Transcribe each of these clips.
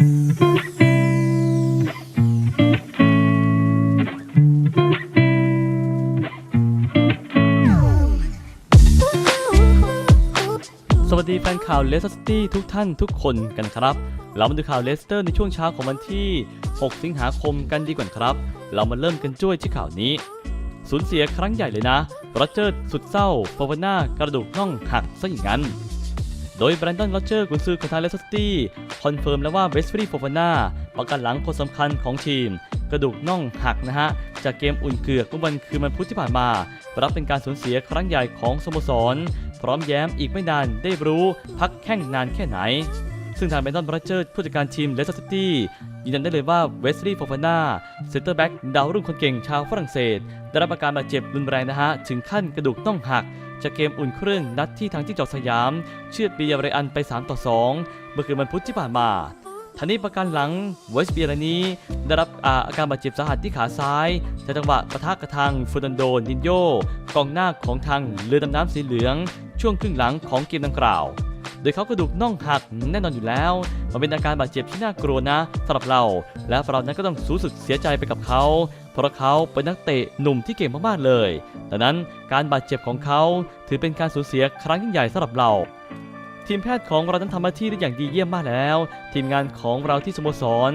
สวัสดีแฟนข่าวเลสเตอร์ซิตี้ทุกท่านทุกคนกันครับ เรามาดูข่าวเลสเตอร์ในช่วงเช้าของวันที่ 6 สิงหาคมกันดีกว่าครับ เรามาเริ่มกันจ้วยที่ข่าวนี้สูญเสียครั้งใหญ่เลยนะโรเจอร์สุดเศร้าโฟวาน่ากระดูกน่องหักซะอย่างนั้น โดยแบรนดอนโรเจอร์กุนซือของทางเลสเตอร์ตี้คอนเฟิร์มแล้วว่าเวสฟรีโฟวาน่าประกันหลังคนสำคัญของทีม กระดูกน่องหักนะฮะ จากเกมอุ่นเกือกเมื่อวันคืนวันพุธที่ผ่านมา รับเป็นการสูญเสียครั้งใหญ่ของสโมสร พร้อมแย้มอีกไม่นานได้รู้พักแข้งนานแค่ไหน ซึ่งทางแบรนดอนโรเจอร์ผู้จัดการทีมเลสเตอร์ซิตี้ยืนยันได้เลยว่าเวสลีย์โฟฟาน่าเซนเตอร์แบ็กดาวรุ่งคนเก่งชาวฝรั่งเศส ได้รับอาการบาดเจ็บรุนแรงนะฮะ ถึงขั้นกระดูกต้องหัก จากเกมอุ่นเครื่องนัดที่ทางที่จอกสยาม เชือดปียาเรอันไป 3 ต่อ 2 เมื่อคืนวันพุธที่ผ่านมาทันนี้ประกันหลังเวสเบียรนี้ ได้รับอาอาการบาดเจ็บสาหัสที่ขาซ้ายจากจังหวะปะทะกระทังฟูนันโดนินโยกองหน้าของทางเรือดำน้ำสีเหลือง ช่วงครึ่งหลังของเกมดังกล่าว โดยเขากระดูกน่องหักแน่นอนอยู่แล้ว มันเป็นอาการบาดเจ็บที่น่ากลัวนะสำหรับเรา และเรานั้นก็ต้องรู้สึกเสียใจไปกับเขา เพราะเขาเป็นนักเตะหนุ่มที่เก่งมากๆเลย ดังนั้นการบาดเจ็บของเขาถือเป็นการสูญเสียครั้งยิ่งใหญ่สำหรับเราทีมแพทย์ของเรานั้นทำหน้าที่ได้อย่างดีเยี่ยมมากแล้ว ทีมงานของเราที่สโมสร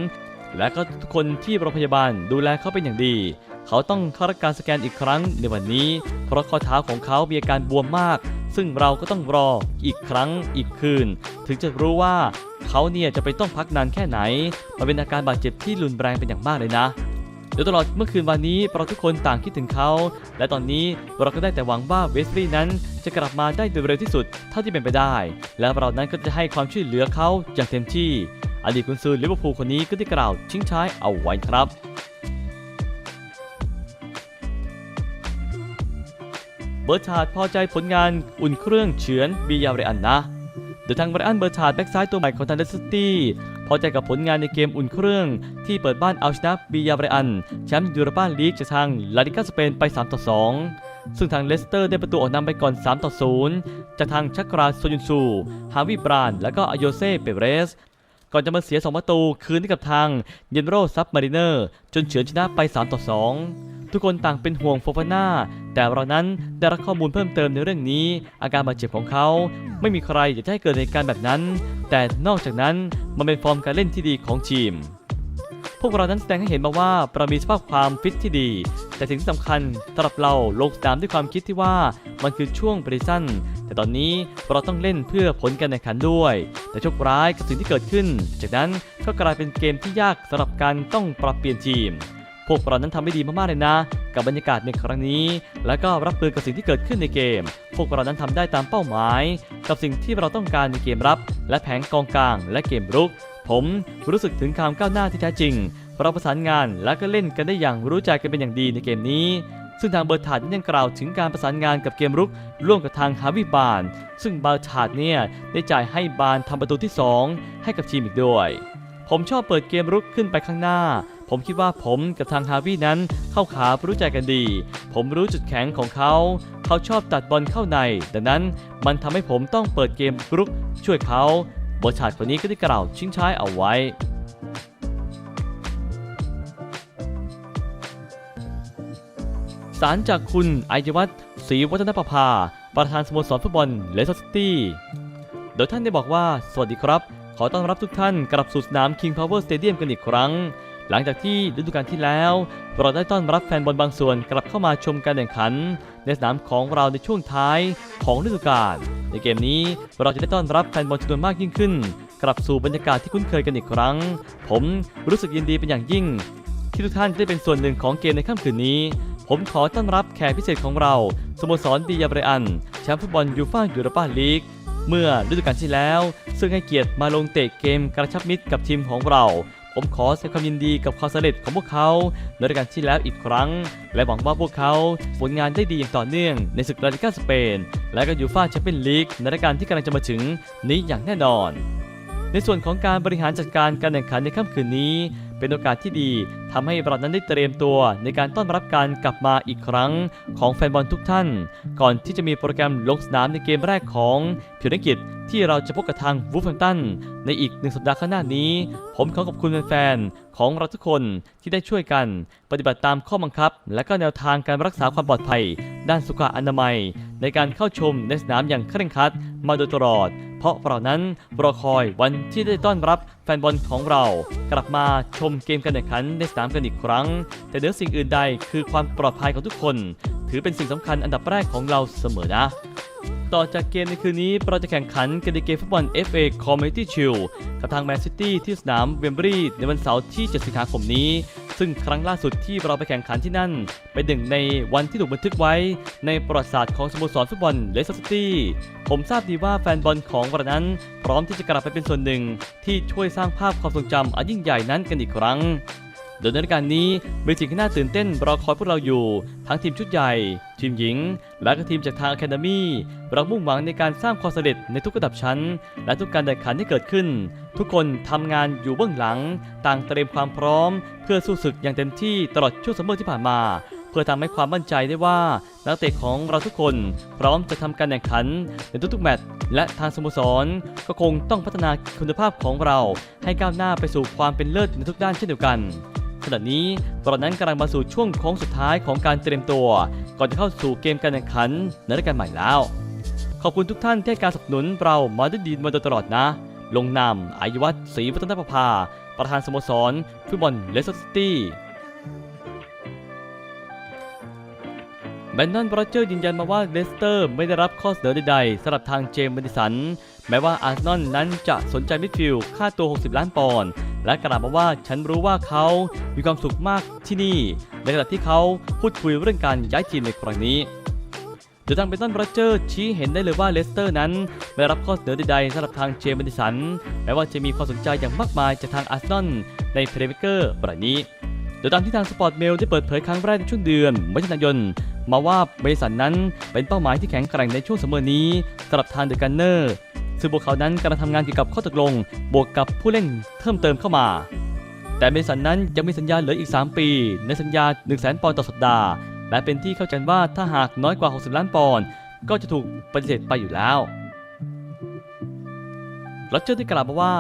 และก็ทุกคนที่โรงพยาบาลดูแลเขาเป็นอย่างดี เขาต้องเข้ารับการสแกนอีกครั้งในวันนี้ เพราะข้อเท้าของเขามีอาการบวมมาก ซึ่งเราก็ต้องรออีกครั้งอีกคืน ถึงจะรู้ว่าเขาเนี่ยจะไปต้องพักนานแค่ไหน มันเป็นอาการบาดเจ็บที่รุนแรงเป็นอย่างมากเลยนะ โดยตลอดเมื่อคืนวันนี้เราทุกคนต่างคิดถึงเขา และตอนนี้เราก็ได้แต่หวังว่าเวสลีย์นั้นจะกลับมาได้โดยเร็วที่สุดเท่าที่เป็นไปได้ และเรานั้นก็จะให้ความช่วยเหลือเขาอย่างเต็มที่ อดีตกุนซือลิเวอร์พูลคนนี้ก็ได้กล่าวทิ้งท้ายเอาไว้ครับเบอร์ชาร์ดพอใจผลงานอุ่นเครื่องเฉือนบียาเรอันนะโดยทางไบรอันเบอร์ชาร์ดแบ็กซ้ายตัวใหม่ของทางเลสเตอร์ซิตี้พอใจกับผลงานในเกมอุ่นเครื่อง ที่เปิดบ้านเอาชนะบียาเรอันแชมป์ยูโรปาลีกจากทางลาลิกาสเปนไป 3 ต่อ 2 ซึ่งทางเลสเตอร์ได้ประตูออกนำไปก่อน 3 ต่อ 0 จากทางชักราโซยุนซู ฮาวิบราน และก็อโยเซ่เปเรส ก่อนจะมาเสีย 2 ประตูคืนให้กับทางเยนโรซับมาริเนอร์ จนเฉือนชนะไป 3 ต่อ 2ทุกคนต่างเป็นห่วงโฟฟาน่า แต่เรานั้นได้รับข้อมูลเพิ่มเติมในเรื่องนี้ อาการบาดเจ็บของเขา ไม่มีใครอยากจะให้เกิดเหตุการณ์แบบนั้น แต่นอกจากนั้นมันเป็นฟอร์มการเล่นที่ดีของทีม วกเรานั้นแสดงให้เห็นมาว่าเรามีสภาพความฟิตที่ดี แต่สิ่งที่สำคัญสำหรับเราลงสนามด้วยความคิดที่ว่ามันคือช่วงปริสันแต่ตอนนี้เราต้องเล่นเพื่อผลการแข่งขันด้วย แต่โชคร้ายกับสิ่งที่เกิดขึ้น จากนั้นก็กลายเป็นเกมที่ยากสำหรับการต้องปรับเปลี่ยนทีม พวกเรานั้นทำได้ดีมากๆเลยนะ กับบรรยากาศในครั้งนี้ แล้วก็รับมือกับสิ่งที่เกิดขึ้นในเกม พวกเรานั้นทำได้ตามเป้าหมาย กับสิ่งที่เราต้องการในเกมรับ และแผงกองกลางและเกมรุก ผมรู้สึกถึงความก้าวหน้าที่แท้จริง เราประสานงานและก็เล่นกันได้อย่างรู้ใจกันเป็นอย่างดีในเกมนี้ ซึ่งทางเบอร์ถาดยังกล่าวถึงการประสานงานกับเกมรุก ร่วมกับทางฮาวิบาน ซึ่งเบอร์ถาดเนี่ยได้จ่ายให้บานทำประตูที่ 2 ให้กับทีมอีกด้วย ผมชอบเปิดเกมรุกขึ้นไปข้างหน้า ผมคิดว่าผมกับทางฮาวินั้นเข้าขารู้ใจกันดี ผมรู้จุดแข็งของเขา เขาชอบตัดบอลเข้าใน ดังนั้นมันทำให้ผมต้องเปิดเกมรุกช่วยเขา บอร์ชาดคนนี้ก็ได้กล่าวชิงช้ายเอาไว้ สารจากคุณไอยวัฒน์ศรีวัฒนประภา ประธานสโมสรฟุตบอลเลสเตอร์ซิตี้ โดยท่านได้บอกว่า สวัสดีครับ ขอต้อนรับทุกท่านกลับสู่สนาม King Power Stadium กันอีกครั้ง หลังจากที่ฤดูกาลที่แล้ว เราได้ต้อนรับแฟนบอลบางส่วนกลับเข้ามาชมการแข่งขัน ในสนามของเราในช่วงท้ายของฤดูกาลในเกมนี้เราจะได้ต้อนรับแฟนบอลจำนวนมากยิ่งขึ้น กลับสู่บรรยากาศที่คุ้นเคยกันอีกครั้ง ผมรู้สึกยินดีเป็นอย่างยิ่ง ที่ทุกท่านจะได้เป็นส่วนหนึ่งของเกมในค่ำคืนนี้ ผมขอต้อนรับแขกพิเศษของเราสโมสรดียาเบรอันแชมป์ฟุตบอลยูฟ่ายูโรปาลีกเมื่อฤดูกาลที่แล้ว ซึ่งให้เกียรติมาลงเตะเกมกระชับมิตรกับทีมของเรา ผมขอแสดงความยินดีกับความสำเร็จของพวกเขาในรายการที่แล้วอีกครั้ง และหวังว่าพวกเขาผลงานได้ดีอย่างต่อเนื่องในศึกลาลิกาสเปน และก็ยูฟ่าแชมเปี้ยนลีกในรายการที่กำลังจะมาถึงนี้อย่างแน่นอน ในส่วนของการบริหารจัดการการแข่งขันในค่ำคืนนี้ เป็นโอกาสที่ดีทำให้เรานั้นได้เตรียมตัวในการต้อนรับการกลับมาอีกครั้งของแฟนบอลทุกท่าน ก่อนที่จะมีโปรแกรมลงสนามในเกมแรกของพิวนักกิจที่เราจะพบกับทางวูฟแฮมตันในอีกหนึ่งสัปดาห์ข้างหน้านี้ ผมขอขอบคุณแฟนๆของเราทุกคนที่ได้ช่วยกัน ปฏิบัติตามข้อบังคับ และก็แนวทางการรักษาความปลอดภัย ด้านสุขอนามัย ในการเข้าชมในสนามอย่างเคร่งครัดมาโดยตลอด ราะเรานั้นรอคอยวันที่ได้ต้อนรับแฟนบอลของเรา กลับมาชมเกมการแข่งขันในสนามกันอีกครั้ง แต่เหนือสิ่งอื่นใดคือความปลอดภัยของทุกคน ถือเป็นสิ่งสำคัญอันดับแรกของเราเสมอนะต่อจากเกมในคืนนี้ เราจะแข่งขันกันในเกมฟุตบอล FA Community Shield กับทางแมนซิตี้ที่สนามเวมบรีในวันเสาร์ที่ 7 สิงหาคมนี้ ซึ่งครั้งล่าสุดที่เราไปแข่งขันที่นั่น เป็นหนึ่งในวันที่ถูกบันทึกไว้ ในประวัติศาสตร์ของสโมสรฟุตบอลเลสเตอร์ซิตี้ผมทราบดีว่าแฟนบอลของวันนั้น พร้อมที่จะกลับไปเป็นส่วนหนึ่ง ที่ช่วยสร้างภาพความทรงจำอันยิ่งใหญ่นั้นกันอีกครั้ง โดยในรายการนี้มีสิ่งที่น่าตื่นเต้นรอคอยพวกเราอยู่ ทั้งทีมชุดใหญ่ ทีมหญิง และก็ทีมจากทางอะคาเดมี่เรามุ่งหวังในการสร้างความสำเร็จในทุกระดับชั้น และทุกการแข่งขันที่เกิดขึ้น ทุกคนทำงานอยู่เบื้องหลัง ต่างเตรียมความพร้อม เพื่อสู้ศึกอย่างเต็มที่ตลอดช่วงซัมเมอร์ที่ผ่านมา เพื่อทำให้ความมั่นใจได้ว่านักเตะของเราทุกคนพร้อมจะทำการแข่งขันในทุกๆแมตช์และทางสโมสร ก็คงต้องพัฒนาคุณภาพของเรา ให้ก้าวหน้าไปสู่ความเป็นเลิศในทุกด้านเช่นเดียวกัน ขณะนี้เรานั้นกำลังมาสู่ช่วงโค้งสุดท้ายของการเตรียมตัว ก่อนจะเข้าสู่เกมการแข่งขันในรายการใหม่แล้ว ขอบคุณทุกท่านที่ให้การสนับสนุนเรามาด้วยดีมาโดยตลอดนะ ลงนามอายุวัฒน์ศรีวัฒนประภา ประธานสโมสรฟุตบอลเลสเตอร์ซิตี้แบนนอนโรอเจอร์ยืนยันมาว่าเลสเตอร์ไม่ได้รับข้อเสนอใดๆสำหรับทางเจมส์เบดิสัน แม้ว่าอาร์เซนอลนั้นจะสนใจมิดฟิลด์ค่าตัว 60 ล้านปอนด์ และกล่าวมาว่าฉันรู้ว่าเขามีความสุขมากที่นี่ ในขณะที่เขาพูดคุยเรื่องการย้ายทีมในครั้งนี้โดยทางเบนตันโรเจอร์ชี้เห็นได้เลยว่าเลสเตอร์นั้นไม่รับข้อเสนอใดๆสำหรับทางเจมส์เบดิสันแม้ว่าจะมีความสนใจอย่างมากมายจากทางอาร์เซนอลในเพลย์เมเกอร์รายนี้ โดยตามที่ทางสปอร์ตเมลได้เปิดเผยครั้งแรกในช่วงเดือนมิถุนายนมาว่าเบดิสันนั้นเป็นเป้าหมายที่แข็งแกร่งในช่วงซัมอนี้สำหรับทางเดอะกันเนอร์ ซึ่งพวกเขานั้นกำลังทำงานเกี่ยวกับข้อตกลง บวกกับผู้เล่นเพิ่มเติมเข้ามา แต่เมสันนั้นยังมีสัญญาเหลืออีก 3 ปี ในสัญญา 1 0 0 0 0แปอนด์ต่อสัปดาห์ และเป็นที่เข้าใจว่าถ้าหากน้อยกว่า 60 ล้านปอนด์ก็จะถูกปฏิเสธไปอยู่แล้วรัชเจอร์ได้กล่าวมาว่า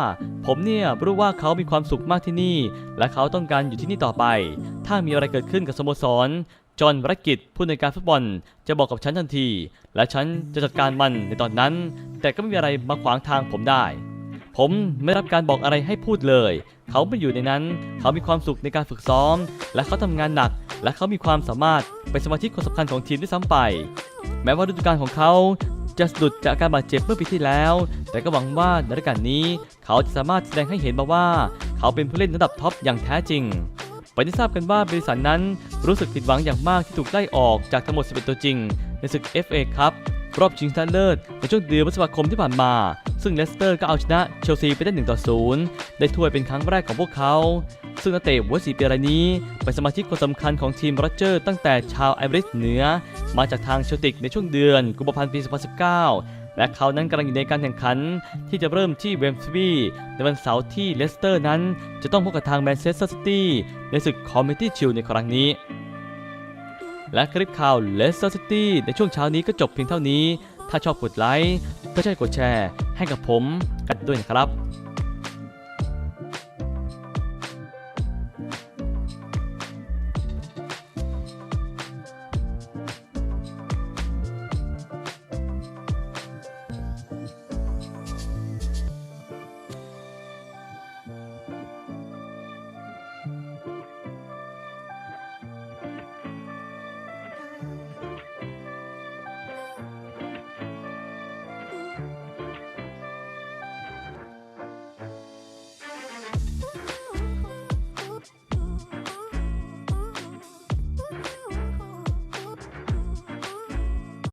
ผมเนี่ยรู้ว่าเขามีความสุขมากที่นี่ และเขาต้องการอยู่ที่นี่ต่อไป ถ้ามีอะไรเกิดขึ้นกับสโมสร จอห์นรักกิจผู้ในการฟุตบอลจะบอกกับฉันทันที และฉันจะจัดการมันในตอนนั้น แต่ก็ไม่มีอะไรมาขวางทางผมได้ ผมไม่รับการบอกอะไรให้พูดเลย เขาไม่อยู่ในนั้น เขามีความสุขในการฝึกซ้อม และเขาทำงานหนัก และเขามีความสามารถเป็นสมาชิกคนสำคัญของทีมด้วยซ้ำไป แม้ว่าฤดูกาลของเขาจะสะดุดจากอาการบาดเจ็บเมื่อปีที่แล้ว แต่ก็หวังว่าในฤดูกาลนี้ เขาจะสามารถแสดงให้เห็นมาว่า เขาเป็นผู้เล่นระดับท็อปอย่างแท้จริง ไปที่ทราบกันว่าบริษัทนั้นรู้สึกผิดหวังอย่างมากที่ถูกไล่ออกจากทั้งหมด 11 ตัวจริง ในศึก FA ครับรอบชิงชนะเลิศในช่วงเดือนพฤษภาคมที่ผ่านมา ซึ่งเลสเตอร์ก็เอาชนะเชลซีไปได้1ต่อ0ได้ถ้วยเป็นครั้งแรกของพวกเขา ซึ่งนักเตะหัวสีปีรายนี้ เป็นสมาชิกคนสำคัญของทีมโรเจอร์ตั้งแต่ชาวไอริสเหนือ มาจากทางเชลติกในช่วงเดือนกุมภาพันธ์ปี 2019 และเขานั้นกำลังอยู่ในการแข่งขัน ที่จะเริ่มที่เวมส์บีในวันเสาร์ที่เลสเตอร์นั้น จะต้องพบกับทางแมนเชสเตอร์ซิตี้ในศึกคอมมิตี้ชิลในครั้งนี้ และคลิปข่าวเลสเตอร์ซิตี้ในช่วงเช้านี้ก็จบเพียงเท่านี้ ถ้าชอบกดไลค์ก็ช่วยกดแชร์ ให้กับผมกันด้วยนะครับ